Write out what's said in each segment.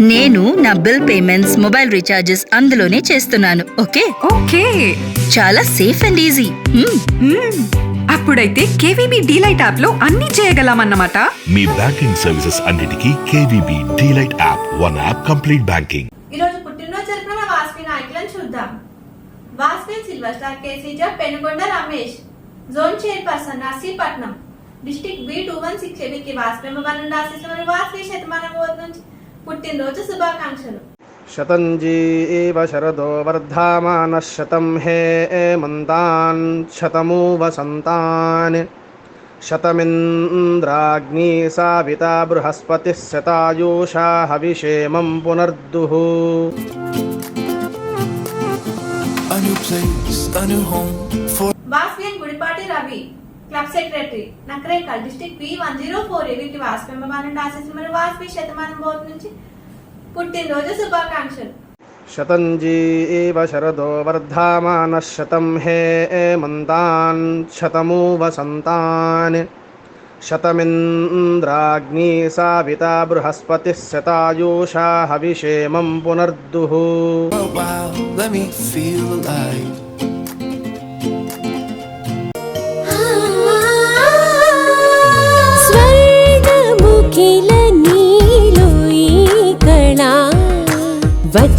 నేను నా bill payments mobile recharges అందులోనే చేస్తున్నాను. ఓకే? ఓకే. చాలా సేఫ్ అండ్ ఈజీ. అప్పుడైతే కేవీబీ డీలైట్ యాప్లో అన్ని చేయగలమన్నమాట. మీ బ్యాంకింగ్ సర్వీసెస్ అన్నిటికీ KVB delight app one app complete banking. ఈ రోజు పుట్టినరోజు జరుపుకున్న మన వాస్వి నాయకులను చూద్దాం. Vasavi silver star కేసీజా Penugonda Ramesh zone chairperson Narsipatnam district B two one six ఏబికి Vasavi అమ్మవారి ఆశిస్తున్న మన వాస్వి శతమానం నుంచి పుట్టినరోజు శుభాకాంక్షలు శతంజీ ఏవ శరదో వర్ధమాన శతం హే మంతాన్ శతమూ వసంతాన్ శతమింద్రాగ్ని సావిత బృహస్పతి శతాయూషా హవిషేమం పునర్దుః బాస్వియన్ గుడిపాటి రవి क्लब सैक्रटरी नक्रेक डिस्ट्रिक ज़ीरो फोर एवीट वास्पिंबानी आशीस मैं वास्पी शतमान बोर्ड नीचे पुटन रोज शुभाकांक्ष शतंजी शरदो वर्धाम शतम हे ए मंदतमो वसंता शतमींद्राग्नी साता बृहस्पति शतायुषा हविषेम पुनर्दुमी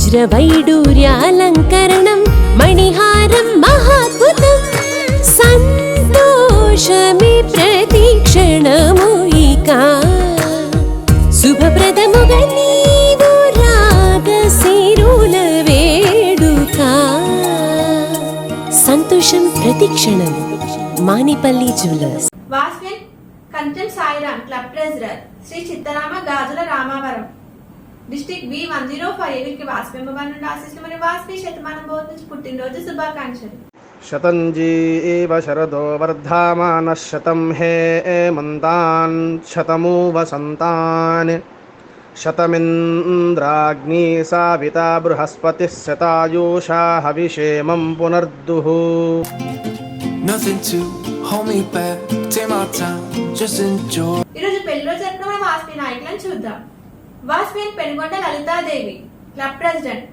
వజ్రవైడూర్యాలంకరణం మణిహారం మహాద్భుతం సంతోషమి ప్రతిక్షణము ఇక. శుభప్రదముగా నీవు రాగశిరుల వేడుక. సంతోషం ప్రతిక్షణం Manipalli jewellers. Vasavian Kancham Sairam club treasurer Shri చిత్తరామ Gajula Ramavaram. District B 105 వీరికి వాస్పేమబాన్ నుండి ఆశీస్సులు మరియు వాస్పే శతమానం భవతి నుంచి పుట్టినరోజు శుభాకాంక్షలు शतंजी शरदो वर्धाम शतम हे ए मंता शतमू वसंता शतमींद्राग्नी साता बृहस्पति शतायुषा हविषेम पुनर्दु Vasavian Penugonda Lalitha Devi club president.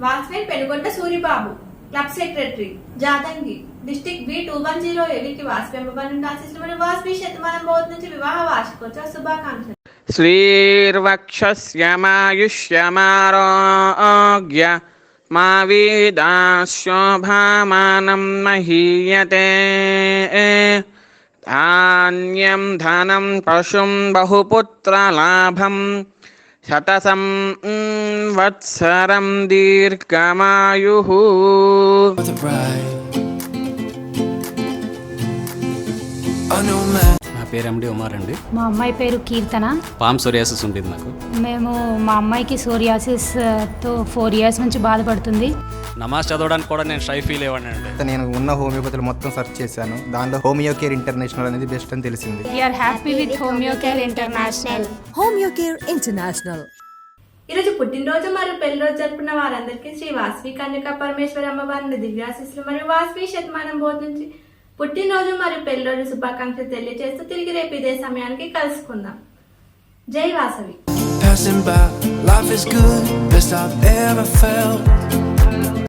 Vasavian Penugonda Suribabu club secretary. జాతంగి district B two one zero ఎవికి వాస్వేంబ నుండి వాస్వి శతమానం బోధ నుంచి వివాహ వార్షికోత్సవ శుభాకాంక్షలు. శ్రీర్వక్షస్యమాయుష్యమారోగ్య మా వీదాశోభామానం మహీయతే. ధాన్యం ధనం పశుం బహుపుత్రలాభం శతసం వత్సరం దీర్ఘమాయు I know. పేరు ఎండి ఉమార్ అండి. మా అమ్మాయి పేరు కీర్తన. పామ్ సోరియాసిస్ ఉంటుంది నాకు మేము మా అమ్మాయికి సోరియాసిస్తో ఫోర్ ఇయర్స్ నుంచి బాధపడుతుంది. నమాజ్ చదవడానికి కూడా నేను షై ఫీల్ అయ్యాను నేను ఉన్న హోమియోపతిలో మొత్తం సెర్చ్ చేశాను. దానిలో హోమియో కేర్ ఇంటర్నేషనల్ అనేది బెస్ట్ అని తెలిసింది. We are happy with Homeo Care International ఈరోజు పుట్టినరోజు మరియు పెళ్ళి రోజు జరుపుకున్న వారందరికీ శ్రీ వాస్వి కన్యక పరమేశ్వరి అమ్మవారిని దివ్యాశిస్సులు మరియు వాస్వి శతమానం బోధ నుంచి పుట్టినరోజు మరియు పెళ్ళిరోజు శుభాకాంక్షలు తెలియజేస్తూ తిరిగి రేపు ఇదే సమయానికి కలుసుకుందాం. జై వాసవి.